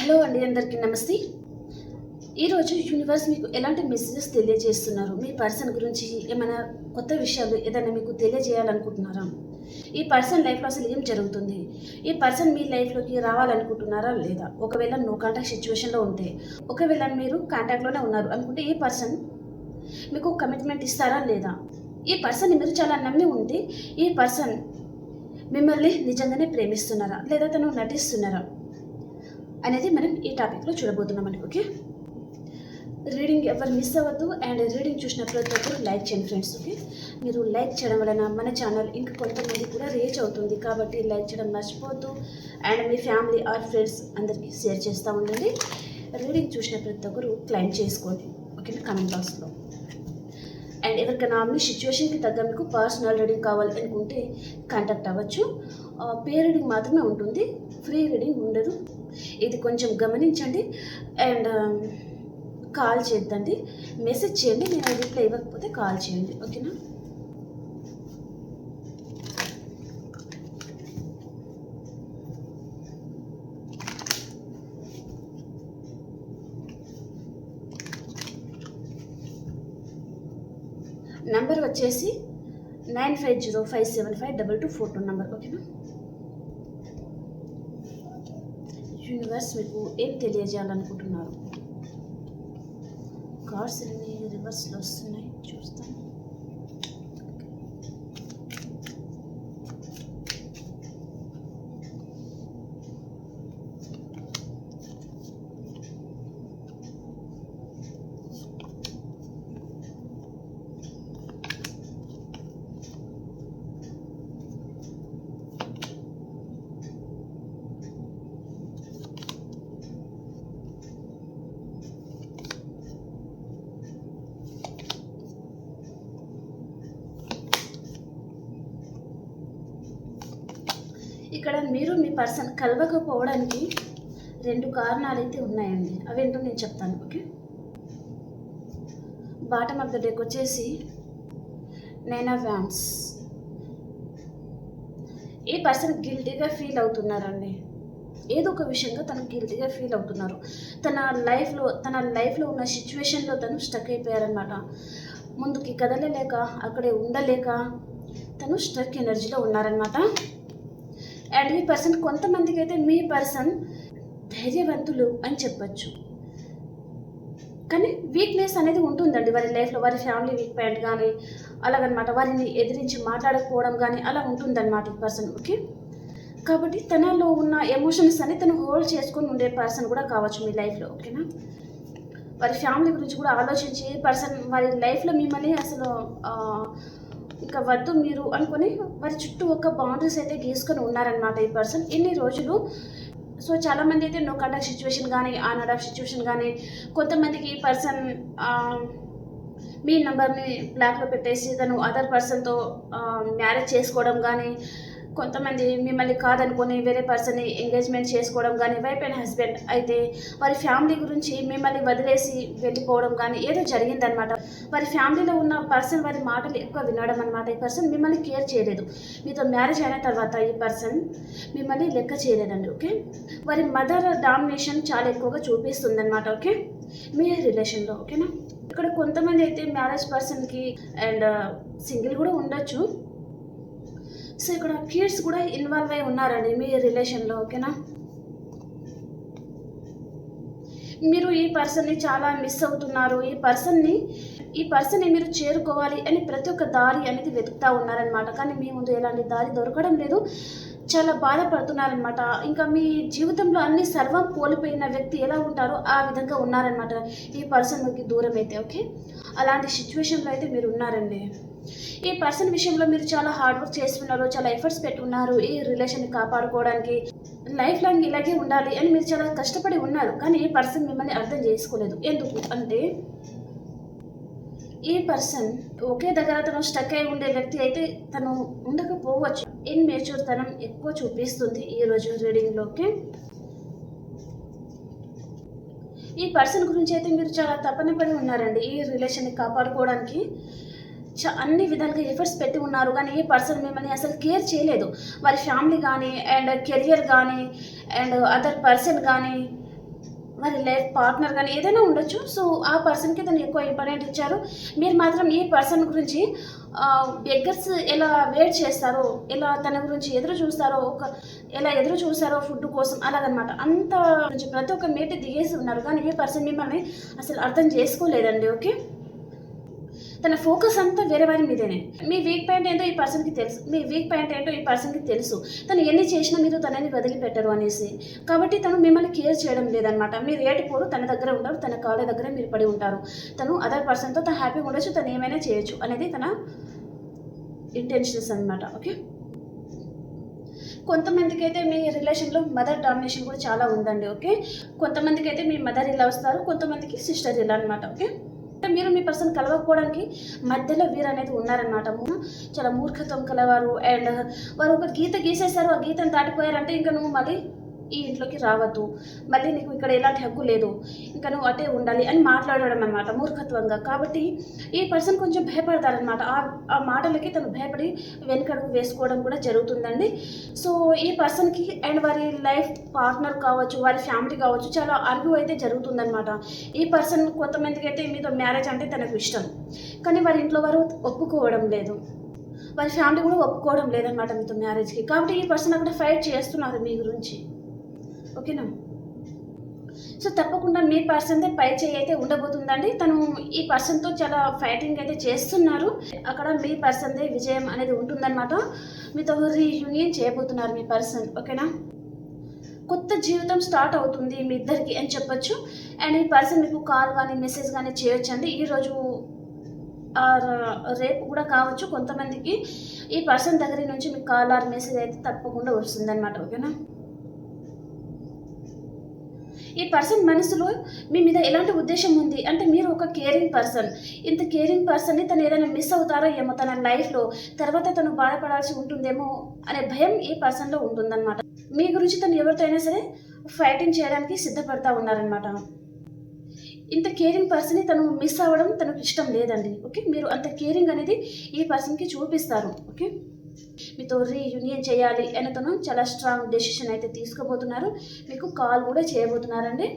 Hello అండి అందరికీ నమస్తే. ఈరోజు యూనివర్స్ మీకు ఎలాంటి మెసేజెస్ తెలియజేస్తున్నారు? మీ పర్సన్ గురించి ఏమైనా కొత్త విషయాలు ఏదైనా మీకు తెలియజేయాలనుకుంటున్నారా? ఈ పర్సన్ లైఫ్లో అసలు ఏం జరుగుతుంది? ఈ పర్సన్ మీ లైఫ్లోకి రావాలనుకుంటున్నారా లేదా? ఒకవేళ నో కాంటాక్ట్ సిచ్యువేషన్లో ఉంటే ఒకవేళ మీరు కాంటాక్ట్లోనే ఉన్నారు అనుకుంటే ఈ పర్సన్ మీకు కమిట్మెంట్ ఇస్తారా లేదా? ఈ పర్సన్ మీరు చాలా నమ్మి ఉంటే ఈ పర్సన్ మిమ్మల్ని నిజంగానే ప్రేమిస్తున్నారా? లేదా తను నటిస్తున్నారా? అనేది మనం ఈ టాపిక్లో చూడబోతున్నామండి ఓకే రీడింగ్ ఎవరు మిస్ అవ్వద్దు అండ్ రీడింగ్ చూసిన ప్రతి ఒక్కరు లైక్ చేయండి ఫ్రెండ్స్ ఓకే మీరు లైక్ చేయడం వలన మన ఛానల్ ఇంకా కొంతమంది కూడా రీచ్ అవుతుంది కాబట్టి లైక్ చేయడం మర్చిపోవద్దు అండ్ మీ ఫ్యామిలీ ఆర్ ఫ్రెండ్స్ అందరికీ షేర్ చేస్తూ ఉండండి. రీడింగ్ చూసిన ప్రతి ఒక్కరు క్లైమ్ చేసుకోండి ఓకేనా కామెంట్ బాక్స్లో అండ్ ఎవరికైనా మీ సిచ్యువేషన్కి తగ్గ మీకు పర్సనల్ రీడింగ్ కావాలి అనుకుంటే కాంటాక్ట్ అవ్వచ్చు. పే రీడింగ్ మాత్రమే ఉంటుంది ఫ్రీ రీడింగ్ ఉండదు. ఇది కొంచెం గమనించండి అండ్ కాల్ చేద్దండి. మెసేజ్ చేయండి నేను రిప్లై ఇవ్వకపోతే కాల్ చేయండి. ఓకేనా నంబర్ వచ్చేసి nine five zero five seven five double two four two number ఓకేనా? యూనివర్స్ మీకు ఏం తెలియజేయాలనుకుంటున్నారు? కార్స్ అన్ని రివర్స్లో వస్తున్నాయి? చూస్తాను ఇక్కడ మీరు పర్సన్ కలవకపోవడానికి రెండు కారణాలు అయితే ఉన్నాయండి అవేంటో నేను చెప్తాను okay? Bottom of the deck వచ్చేసి నైనా వ్యాన్స్. ఈ పర్సన్ గిల్టీగా ఫీల్ అవుతున్నారండి. ఏదో ఒక విషయంగా తను గిల్టీగా ఫీల్ అవుతున్నారు. తన లైఫ్లో తన లైఫ్లో ఉన్న సిచ్యువేషన్లో తను స్టక్ అయిపోయారనమాట ముందుకి కదలలేక అక్కడే ఉండలేక తను స్టక్ ఎనర్జీలో ఉన్నారనమాట అండ్ మీ పర్సన్ కొంతమందికి అయితే మీ పర్సన్ ధైర్యవంతులు అని చెప్పచ్చు. కానీ వీక్నెస్ అనేది ఉంటుందండి వారి లైఫ్లో వారి ఫ్యామిలీ వీక్ పాయింట్ కానీ అలాగనమాట వారిని ఎదిరించి మాట్లాడకపోవడం కానీ అలా ఉంటుందన్నమాట ఈ పర్సన్ ఓకే? కాబట్టి తనలో ఉన్న ఎమోషన్స్ అని తను హోల్డ్ చేసుకొని ఉండే పర్సన్ కూడా కావచ్చు మీ లైఫ్లో ఓకేనా? వారి ఫ్యామిలీ గురించి కూడా ఆలోచించి పర్సన్ వారి లైఫ్లో మిమ్మల్ని అసలు ఇంకా వద్దు మీరు అనుకొని వారి చుట్టూ ఒక బౌండరీస్ అయితే గీసుకొని ఉన్నారనమాట ఈ పర్సన్ ఇన్ని రోజులు సో చాలామంది అయితే నో కాంటాక్ట్ సిచ్యువేషన్ కానీ ఆ నడ్ ఆఫ్ సిచ్యువేషన్ కానీ కొంతమందికి ఈ పర్సన్ మీ నెంబర్ని బ్లాక్లో పెట్టేసి తను అదర్ పర్సన్తో మ్యారేజ్ చేసుకోవడం కానీ కొంతమంది మిమ్మల్ని కాదనుకొని వేరే పర్సన్ని ఎంగేజ్మెంట్ చేసుకోవడం కానీ వైఫ్ అండ్ హస్బెండ్ అయితే వారి ఫ్యామిలీ గురించి మిమ్మల్ని వదిలేసి వెళ్ళిపోవడం కానీ ఏదో జరిగిందనమాట వారి ఫ్యామిలీలో ఉన్న పర్సన్ వారి మాటలు ఎక్కువ వినడం అనమాట ఈ పర్సన్ మిమ్మల్ని కేర్ చేయలేదు. మీతో మ్యారేజ్ అయిన తర్వాత ఈ పర్సన్ మిమ్మల్ని లెక్క చేయలేదండి ఓకే? వారి మదర్ డామినేషన్ చాలా ఎక్కువగా చూపిస్తుంది అనమాట ఓకే? మీ రిలేషన్లో ఓకేనా? ఇక్కడ కొంతమంది అయితే మ్యారేజ్ పర్సన్కి అండ్ సింగిల్ కూడా ఉండొచ్చు. సో ఇక్కడ కిడ్స్ కూడా ఇన్వాల్వ్ అయి ఉన్నారండి మీ రిలేషన్లో ఓకేనా మీరు ఈ పర్సన్ని చాలా మిస్ అవుతున్నారు. ఈ పర్సన్ని ఈ పర్సన్ని మీరు చేరుకోవాలి అని ప్రతి ఒక్క దారి అనేది వెతుకుతూ ఉన్నారనమాట కానీ మీ ముందు ఎలాంటి దారి దొరకడం లేదు. చాలా బాధపడుతున్నారనమాట ఇంకా మీ జీవితంలో అన్ని సర్వం కోల్పోయిన వ్యక్తి ఎలా ఉంటారో ఆ విధంగా ఉన్నారనమాట ఈ పర్సన్కి దూరం అయితే ఓకే అలాంటి సిచ్యువేషన్లో అయితే మీరు ఉన్నారండి. ఈ పర్సన్ విషయంలో మీరు చాలా హార్డ్ వర్క్ చేస్తున్నారు చాలా ఎఫర్ట్స్ పెట్టి ఉన్నారు ఈ రిలేషన్ కాపాడుకోవడానికి లైఫ్ లాంగ్ ఇలాగే ఉండాలి అని మీరు చాలా కష్టపడి ఉన్నారు. కానీ ఈ పర్సన్ మిమ్మల్ని అర్థం చేసుకోలేదు. ఎందుకు? అంటే ఈ పర్సన్ ఒకే దగ్గర తను స్టక్ అయి ఉండే వ్యక్తి అయితే తను ఉండకపోవచ్చు. ఇన్ మేచ్యూర్ తనం ఎక్కువ చూపిస్తుంది ఈ రోజు రీడింగ్లోకి ఈ పర్సన్ గురించి అయితే మీరు చాలా తపన పడి ఉన్నారండి. ఈ రిలేషన్ని కాపాడుకోవడానికి అన్ని విధాలుగా ఎఫర్ట్స్ పెట్టి ఉన్నారు. కానీ ఏ పర్సన్ మిమ్మల్ని అసలు కేర్ చేయలేదు. వారి ఫ్యామిలీ కానీ అండ్ కెరియర్ కానీ అండ్ అదర్ పర్సన్ కానీ మరి లైఫ్ పార్ట్నర్ కానీ ఏదైనా ఉండొచ్చు. సో ఆ పర్సన్కి తను ఎక్కువ ఇంపార్టెంట్ ఇచ్చారు. మీరు మాత్రం ఈ పర్సన్ గురించి బెగ్గర్స్ ఎలా వెయిట్ చేస్తారో ఎలా తన గురించి ఎదురు చూస్తారో ఒక ఎలా ఎదురు చూస్తారో ఫుడ్ కోసం అలాగనమాట. అంత ప్రతి ఒక్క మేట దిగేసి ఉన్నారు. కానీ ఈ పర్సన్ మిమ్మల్ని అసలు అర్థం చేసుకోలేదండి. ఓకే? తన ఫోకస్ అంతా వేరే వారి మీదేనే. మీ వీక్ పాయింట్ ఏంటో ఈ పర్సన్కి తెలుసు. మీ వీక్ పాయింట్ ఏంటో ఈ పర్సన్కి తెలుసు. తను ఎన్ని చేసినా మీరు తనని వదిలిపెట్టరు అనేసి. కాబట్టి తను మిమ్మల్ని కేర్ చేయడం లేదనమాట. మీరు ఏటిపోరు తన దగ్గర ఉండరు తన కాళ్ళ దగ్గర మీరు పడి ఉంటారు. తను అదర్ పర్సన్తో తను హ్యాపీగా ఉండొచ్చు తను ఏమైనా చేయొచ్చు అనేది తన ఇంటెన్షన్స్ అనమాట ఓకే? కొంతమందికి అయితే మీ రిలేషన్లో మదర్ డామినేషన్ కూడా చాలా ఉందండి. ఓకే? కొంతమందికి అయితే మీ మదర్ ఇలా వస్తారు కొంతమందికి సిస్టర్ ఇలా అనమాట ఓకే? మీరు మీ పర్సన్ కలవకపోవడానికి మధ్యలో వీరు అనేది ఉన్నారనమాట చాలా మూర్ఖత్వం కలవారు. అండ్ వారు ఒక గీత గీసేశారు. ఆ గీతను దాటిపోయారంటే ఇంకా నువ్వు మళ్ళీ ఈ ఇంట్లోకి రావద్దు. మళ్ళీ నీకు ఇక్కడ ఎలాంటి హక్కు లేదు. ఇంకా నువ్వు అటే ఉండాలి అని మాట్లాడడం అనమాట మూర్ఖత్వంగా. కాబట్టి ఈ పర్సన్ కొంచెం భయపడతారనమాట ఆ ఆ మాటలకి తను భయపడి వెనుకడుగు వేసుకోవడం కూడా జరుగుతుందండి. సో ఈ పర్సన్కి అండ్ వారి లైఫ్ పార్ట్నర్ కావచ్చు వారి ఫ్యామిలీ కావచ్చు చాలా అర్గ్యూ అయితే జరుగుతుందనమాట ఈ పర్సన్ కొంతమందికి అయితే మీతో మ్యారేజ్ అంటే తనకు ఇష్టం. కానీ వారి ఇంట్లో వారు ఒప్పుకోవడం లేదు. వారి ఫ్యామిలీ కూడా ఒప్పుకోవడం లేదనమాట మీతో మ్యారేజ్కి. కాబట్టి ఈ పర్సన్ అక్కడ ఫైట్ చేస్తున్నారు మీ గురించి. ఓకేనా? సో తప్పకుండా మీ పర్సన్దే పై చేయి అయితే ఉండబోతుందండి. తను ఈ పర్సన్తో చాలా ఫైటింగ్ అయితే చేస్తున్నారు. అక్కడ మీ పర్సన్దే విజయం అనేది ఉంటుందన్నమాట. మీతో రీయూనియన్ చేయబోతున్నారు మీ పర్సన్ ఓకేనా? కొత్త జీవితం స్టార్ట్ అవుతుంది మీ ఇద్దరికి అని చెప్పొచ్చు. అండ్ ఈ పర్సన్ మీకు కాల్ కానీ మెసేజ్ కానీ చేయొచ్చు అండి ఈరోజు ఆర్ రేపు కూడా కావచ్చు కొంతమందికి. ఈ పర్సన్ దగ్గర నుంచి మీకు కాల్ ఆర్ మెసేజ్ అయితే తప్పకుండా వస్తుందన్నమాట ఓకేనా? ఈ పర్సన్ మనసులో మీ మీద ఎలాంటి ఉద్దేశం ఉంది? అంటే మీరు ఒక కేరింగ్ పర్సన్ ఇంత కేరింగ్ పర్సన్ని తను ఏదైనా మిస్ అవుతారో ఏమో తన లైఫ్లో తర్వాత తను బాధపడాల్సి ఉంటుందేమో అనే భయం ఈ పర్సన్లో ఉంటుందన్నమాట. మీ గురించి తను ఎవరితో అయినా సరే ఫైటింగ్ చేయడానికి సిద్ధపడతా ఉన్నారనమాట ఇంత కేరింగ్ పర్సన్ని తను మిస్ అవ్వడం తనకు ఇష్టం లేదండి. ఓకే? మీరు అంత కేరింగ్ అనేది ఈ పర్సన్కి చూపిస్తారు. ఓకే? మీతో రీయూనియన్ చేయాలి అని తను చాలా స్ట్రాంగ్ డెసిషన్ అయితే తీసుకోబోతున్నారు మీకు కాల్ కూడా చేయబోతున్నారండి.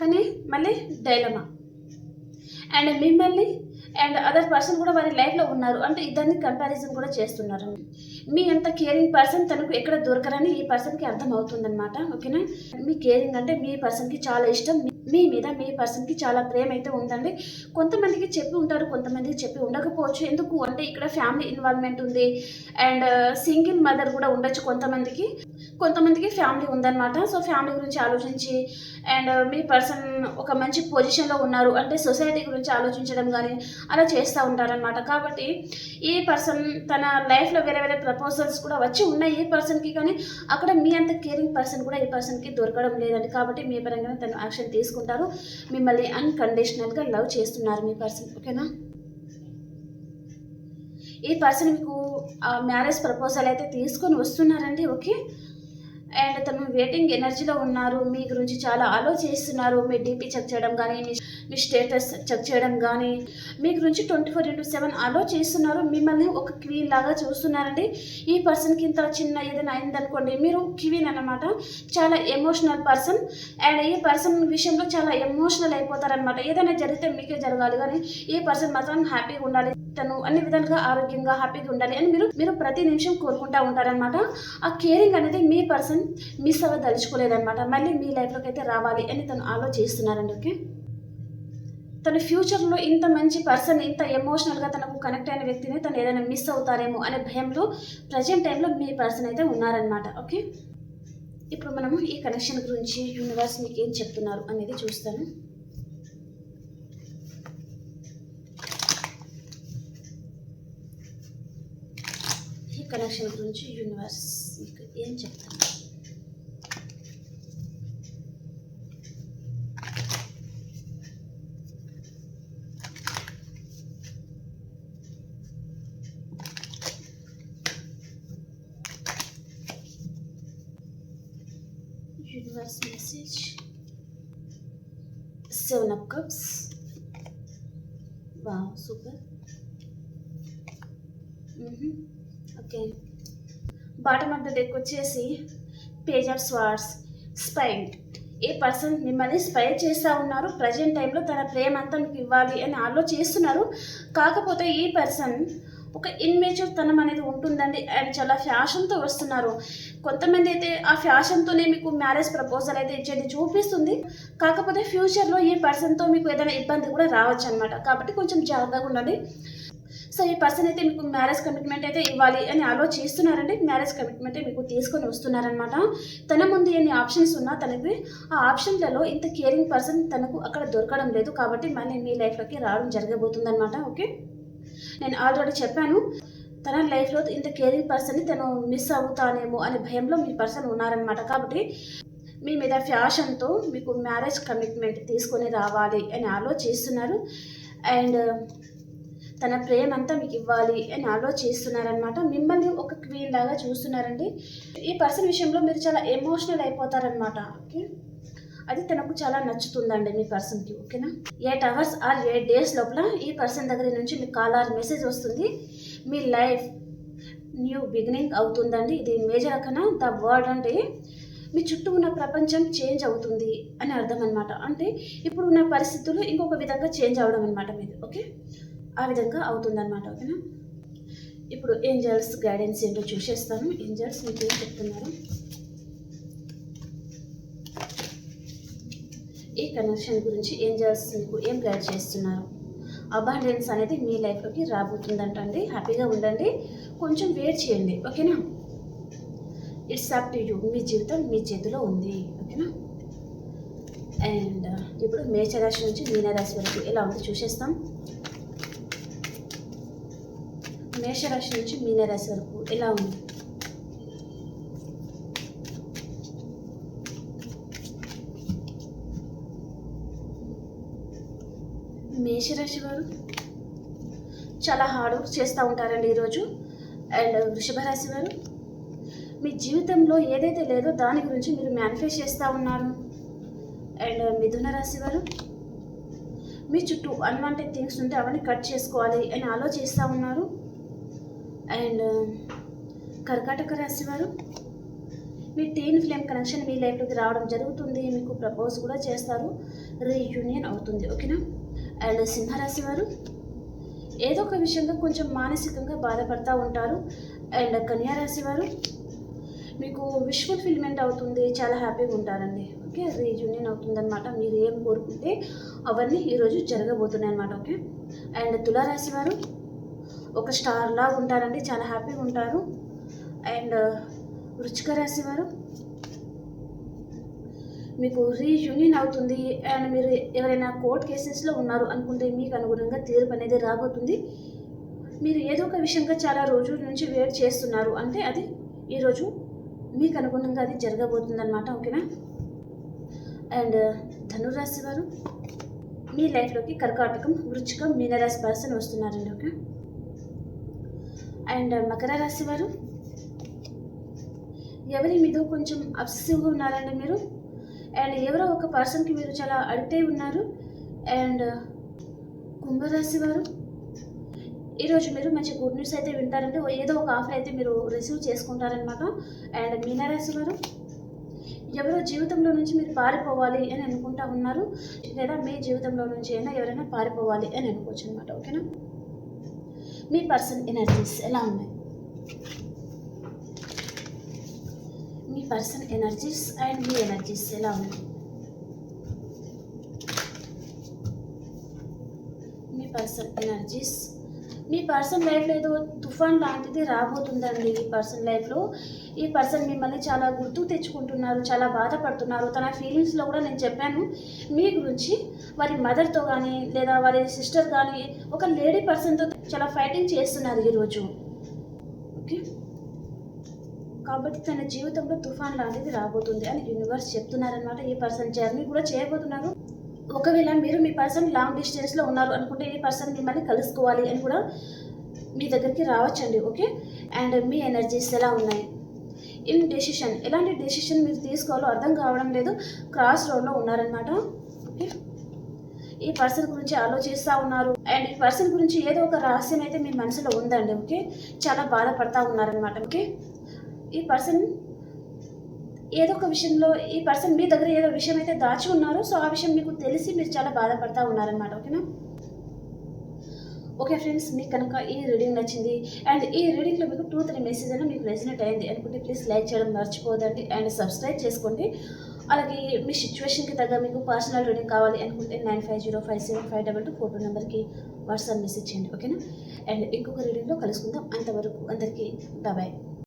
కానీ మళ్ళీ డైలమా అండ్ మిమ్మల్ని అండ్ అదర్ పర్సన్ కూడా వారి లైఫ్లో ఉన్నారు. అంటే ఇద్దరిని కంపారిజన్ కూడా చేస్తున్నారు. మీ అంత కేరింగ్ పర్సన్ తనకు ఎక్కడ దొరకరని ఈ పర్సన్కి అర్థం అవుతుందన్నమాట ఓకేనా? మీ కేరింగ్ అంటే మీ పర్సన్కి చాలా ఇష్టం. మీ మీద మీ పర్సన్కి చాలా ప్రేమ అయితే ఉందండి. కొంతమందికి చెప్పి ఉంటారు కొంతమందికి చెప్పి ఉండకపోవచ్చు. ఎందుకు అంటే ఇక్కడ ఫ్యామిలీ ఇన్వాల్వ్మెంట్ ఉంది. అండ్ సింగిల్ మదర్ కూడా ఉండొచ్చు కొంతమందికి. కొంతమందికి ఫ్యామిలీ ఉందన్నమాట. సో ఫ్యామిలీ గురించి ఆలోచించి అండ్ మీ పర్సన్ ఒక మంచి పొజిషన్లో ఉన్నారు అంటే సొసైటీ గురించి ఆలోచించడం కానీ అలా చేస్తూ ఉంటారనమాట కాబట్టి ఈ పర్సన్ తన లైఫ్లో వేరే వేరే ప్రపోజల్స్ కూడా వచ్చి ఉన్నాయి ఈ పర్సన్కి కానీ అక్కడ మీ అంత కేరింగ్ పర్సన్ కూడా ఈ పర్సన్కి దొరకడం లేదండి. కాబట్టి మీ పరంగా తను యాక్షన్ తీసుకుంటారు మిమ్మల్ని అన్కండిషనల్గా లవ్ చేస్తున్నారు మీ పర్సన్. ఓకేనా? ఈ పర్సన్ మీకు మ్యారేజ్ ప్రపోజల్ అయితే తీసుకొని వస్తున్నారండి ఓకే? అండ్ తను వెయిటింగ్ ఎనర్జీలో ఉన్నారు. మీ గురించి చాలా ఆలోచిస్తున్నారు. మీ డీపీ చెక్ చేయడం కానీ మీ స్టేటస్ చెక్ చేయడం కానీ మీ గురించి ట్వంటీ ఫోర్ ఇంటూ సెవెన్ ఆలోచిస్తున్నారు మిమ్మల్ని ఒక క్వీన్ లాగా చూస్తున్నారండి. ఈ పర్సన్కి ఇంత చిన్న ఏదైనా అయిందనుకోండి మీరు క్వీన్ అన్నమాట. చాలా ఎమోషనల్ పర్సన్ అండ్ ఈ పర్సన్ విషయంలో చాలా ఎమోషనల్ అయిపోతారనమాట ఏదైనా జరిగితే మీకే జరగాలి. కానీ ఈ పర్సన్ మాత్రం హ్యాపీగా ఉండాలి. తను అన్ని విధాలుగా ఆరోగ్యంగా హ్యాపీగా ఉండాలి అని మీరు మీరు ప్రతి నిమిషం కోరుకుంటా ఉంటారనమాట ఆ కేరింగ్ అనేది మీ పర్సన్ మిస్ అవ్వదలుచుకోలేదనమాట మళ్ళీ మీ లైఫ్లోకి అయితే రావాలి అని తను ఆలోచిస్తున్నారండి ఓకే? తన ఫ్యూచర్లో ఇంత మంచి పర్సన్ ఇంత ఎమోషనల్గా తనకు కనెక్ట్ అయిన వ్యక్తిని తను ఏదైనా మిస్ అవుతారేమో అనే భయంలో ప్రజెంట్ టైంలో మీ పర్సన్ అయితే ఉన్నారనమాట ఓకే ఇప్పుడు మనము ఈ కనెక్షన్ గురించి యూనివర్స్ మీకు ఏం చెప్తున్నారు అనేది చూస్తాను. ఈ కనెక్షన్ గురించి యూనివర్స్ మీకు ఏం చెప్తాను first message. Seven of cups. Wow super. Okay bottom of the deck వచ్చేసి పేజ్ ఆఫ్ స్వార్స్ స్పైన్ ఏ పర్సన్ మిమ్మల్ని స్పై చేస్తూ ఉన్నారు ప్రజెంట్ టైంలో తన ప్రేమ అంతా మీకు ఇవ్వాలి అని ఆలోచిస్తున్నారు. కాకపోతే ఈ పర్సన్ ఒక ఇన్మేచర్ తనం అనేది ఉంటుందండి. అండ్ చాలా ఫ్యాషన్తో వస్తున్నారు. కొంతమంది అయితే ఆ ఫ్యాషన్తోనే మీకు మ్యారేజ్ ప్రపోజల్ అయితే ఇచ్చేది చూపిస్తుంది. కాకపోతే ఫ్యూచర్లో ఈ పర్సన్తో మీకు ఏదైనా ఇబ్బంది కూడా రావచ్చు అనమాట కాబట్టి కొంచెం జాగ్రత్తగా ఉండండి. సో ఈ పర్సన్ అయితే మీకు మ్యారేజ్ కమిట్మెంట్ అయితే ఇవ్వాలి అని ఆలోచిస్తున్నారండి. మ్యారేజ్ కమిట్మెంట్ మీకు తీసుకొని వస్తున్నారనమాట తన ముందు ఎన్ని ఆప్షన్స్ ఉన్నా తనకి ఆ ఆప్షన్లలో ఇంత కేరింగ్ పర్సన్ తనకు అక్కడ దొరకడం లేదు. కాబట్టి మళ్ళీ మీ లైఫ్లోకి రావడం జరగబోతుందన్నమాట. ఓకే? నేను ఆల్రెడీ చెప్పాను తన లైఫ్లో ఇంత కేరింగ్ పర్సన్ని తను మిస్ అవుతానేమో అనే భయంలో మీ పర్సన్ ఉన్నారనమాట కాబట్టి మీ మీద ఫ్యాషన్తో మీకు మ్యారేజ్ కమిట్మెంట్ తీసుకొని రావాలి అని ఆలోచిస్తున్నారు. అండ్ తన ప్రేమ అంతా మీకు ఇవ్వాలి అని ఆలోచిస్తున్నారనమాట మిమ్మల్ని ఒక క్వీన్ లాగా చూస్తున్నారండి. ఈ పర్సన్ విషయంలో మీరు చాలా ఎమోషనల్ అయిపోతారనమాట ఓకే? అది తనకు చాలా నచ్చుతుందండి మీ పర్సన్కి ఓకేనా? Eight hours or eight days లోపల ఈ పర్సన్ దగ్గర నుంచి మీకు కాల్ ఆర్ మెసేజ్ వస్తుంది. మీ లైఫ్ న్యూ బిగినింగ్ అవుతుందండి. ఇది మేజర్ అకన ద వర్డ్ అంటే మీ చుట్టూ ఉన్న ప్రపంచం చేంజ్ అవుతుంది అని అర్థం అనమాట అంటే ఇప్పుడు ఉన్న పరిస్థితులు ఇంకొక విధంగా చేంజ్ అవడం అనమాట మీది ఓకే? ఆ విధంగా అవుతుందన్నమాట ఓకేనా? ఇప్పుడు ఏంజల్స్ గైడెన్స్ ఏంటో చూసేస్తాను. ఏంజల్స్ మీకు ఏం చెప్తున్నారు? ఈ కనెక్షన్ గురించి ఏం చేస్తున్నారు? ఏం ప్లాన్ చేస్తున్నారు? అబాండెన్స్ అనేది మీ లైఫ్లోకి రాబోతుందంటండి. హ్యాపీగా ఉండండి. కొంచెం వెయిట్ చేయండి. ఓకేనా ఇట్స్ అప్ టు యూ మీ జీవితం మీ చేతిలో ఉంది. ఓకేనా అండ్ uh, ఇప్పుడు మేషరాశి నుంచి మీనరాశి వరకు ఎలా ఉందో చూసేస్తాం. మేషరాశి నుంచి మీనరాశి వరకు ఎలా ఉంది? మేషరాశి వారు చాలా హార్డ్ వర్క్ చేస్తూ ఉంటారండి ఈరోజు. అండ్ వృషభ రాశి వారు మీ జీవితంలో ఏదైతే లేదో దాని గురించి మీరు మేనిఫెస్ట్ చేస్తూ ఉన్నారు. అండ్ మిథున రాశి వారు మీ చుట్టూ అన్వాంటెడ్ థింగ్స్ ఉంటే అవన్నీ కట్ చేసుకోవాలి అని ఆలోచిస్తూ ఉన్నారు. అండ్ కర్కాటక రాశి వారు మీ టీన్ ఫ్లేమ్ కనెక్షన్ మీ లైఫ్లోకి రావడం జరుగుతుంది. మీకు ప్రపోజ్ కూడా చేస్తారు. రీయూనియన్ అవుతుంది. ఓకేనా? అండ్ సింహరాశి వారు ఏదో ఒక విషయంగా కొంచెం మానసికంగా బాధపడతా ఉంటారు. అండ్ కన్యారాశి వారు మీకు విష్ ఫుల్ఫిల్మెంట్ అవుతుంది చాలా హ్యాపీగా ఉంటారండి. ఓకే రీయూనియన్ అవుతుందన్నమాట. మీరు ఏం కోరుకుంటే అవన్నీ ఈరోజు జరగబోతున్నాయి అనమాట ఓకే? అండ్ తులారాశి వారు ఒక స్టార్ లాగా ఉంటారండి చాలా హ్యాపీగా ఉంటారు. అండ్ వృచ్చిక రాశి వారు మీకు రీయూనియన్ అవుతుంది. అండ్ మీరు ఎవరైనా కోర్ట్ కేసెస్లో ఉన్నారు అనుకుంటే మీకు అనుగుణంగా తీర్పు అనేది రాబోతుంది. మీరు ఏదో ఒక విషయంగా చాలా రోజుల నుంచి వెయిట్ చేస్తున్నారు. అంటే అది ఈరోజు మీకు అనుగుణంగా అది జరగబోతుంది అనమాట ఓకేనా? అండ్ ధనురాశి వారు మీ లైఫ్లోకి కర్కాటకం వృచ్చికం మీనరాశి పర్సన్ వస్తున్నారండి. ఓకే? అండ్ మకర రాశి వారు ఎవరి మీద కొంచెం అబ్సెసివ్గా ఉన్నారండి మీరు. అండ్ ఎవరో ఒక పర్సన్కి మీరు చాలా అడిక్ట్ అయి ఉన్నారు. అండ్ uh, కుంభరాశి వారు ఈరోజు మీరు మంచి గుడ్ న్యూస్ అయితే వింటారంటే ఏదో ఒక ఆఫర్ అయితే మీరు రిసీవ్ చేసుకుంటారనమాట అండ్ మీనరాశి వారు ఎవరో జీవితంలో నుంచి మీరు పారిపోవాలి అని అనుకుంటా ఉన్నారు. లేదా మీ జీవితంలో నుంచి అయినా ఎవరైనా పారిపోవాలి అని అనుకోవచ్చు అనమాట ఓకేనా? మీ పర్సన్ ఎనర్జీస్ ఎలా ఉన్నాయి? మీ పర్సన్ ఎనర్జీస్ అండ్ మీ ఎనర్జీస్ ఎలా ఉన్నాయి మీ పర్సన్ ఎనర్జీస్. మీ పర్సన్ లైఫ్లో ఏదో తుఫాన్ లాంటిది రాబోతుందండి ఈ పర్సన్ లైఫ్లో ఈ పర్సన్ మిమ్మల్ని చాలా గుర్తు తెచ్చుకుంటున్నారు చాలా బాధపడుతున్నారు. తన ఫీలింగ్స్లో కూడా నేను చెప్పాను మీ గురించి వారి మదర్తో కానీ లేదా వారి సిస్టర్ కానీ ఒక లేడీ పర్సన్తో చాలా ఫైటింగ్ చేస్తున్నారు ఈరోజు. కాబట్టి తన జీవితంలో తుఫాన్ లాంటిది రాబోతుంది అని యూనివర్స్ చెప్తున్నారనమాట ఈ పర్సన్ జర్నీ కూడా చేయబోతున్నారు. ఒకవేళ మీరు మీ పర్సన్ లాంగ్ డిస్టెన్స్లో ఉన్నారు అనుకుంటే ఈ పర్సన్ మిమ్మల్ని కలుసుకోవాలి అని కూడా మీ దగ్గరికి రావచ్చండి ఓకే? అండ్ మీ ఎనర్జీస్ ఎలా ఉన్నాయి? ఇన్ డెసిషన్ ఎలాంటి డెసిషన్ మీరు తీసుకోవాలో అర్థం కావడం లేదు. క్రాస్ రోడ్లో ఉన్నారనమాట ఓకే? ఈ పర్సన్ గురించి ఆలోచిస్తూ ఉన్నారు. అండ్ ఈ పర్సన్ గురించి ఏదో ఒక రహస్యం అయితే మీ మనసులో ఉందండి ఓకే? చాలా బాధపడతా ఉన్నారనమాట ఓకే? ఈ పర్సన్ ఏదో ఒక విషయంలో ఈ పర్సన్ మీ దగ్గర ఏదో విషయం అయితే దాచి ఉన్నారు సో ఆ విషయం మీకు తెలిసి మీరు చాలా బాధపడతా ఉన్నారనమాట ఓకేనా? ఓకే ఫ్రెండ్స్ మీకు కనుక ఈ రీడింగ్ నచ్చింది అండ్ ఈ రీడింగ్లో మీకు టూ త్రీ మెసేజ్ అయినా మీకు రెసినెట్ అయింది అనుకుంటే ప్లీజ్ లైక్ చేయడం మర్చిపోదండి అండ్ సబ్స్క్రైబ్ చేసుకోండి. అలాగే మీ సిచ్యువేషన్కి తగ్గ మీకు పర్సనల్ రీడింగ్ కావాలి అనుకుంటే nine five zero five seven five double two four two నెంబర్కి వాట్సాప్ మెసేజ్ చేయండి ఓకేనా? అండ్ ఇంకొక రీడింగ్లో కలుసుకుందాం అంతవరకు అందరికీ బాయ్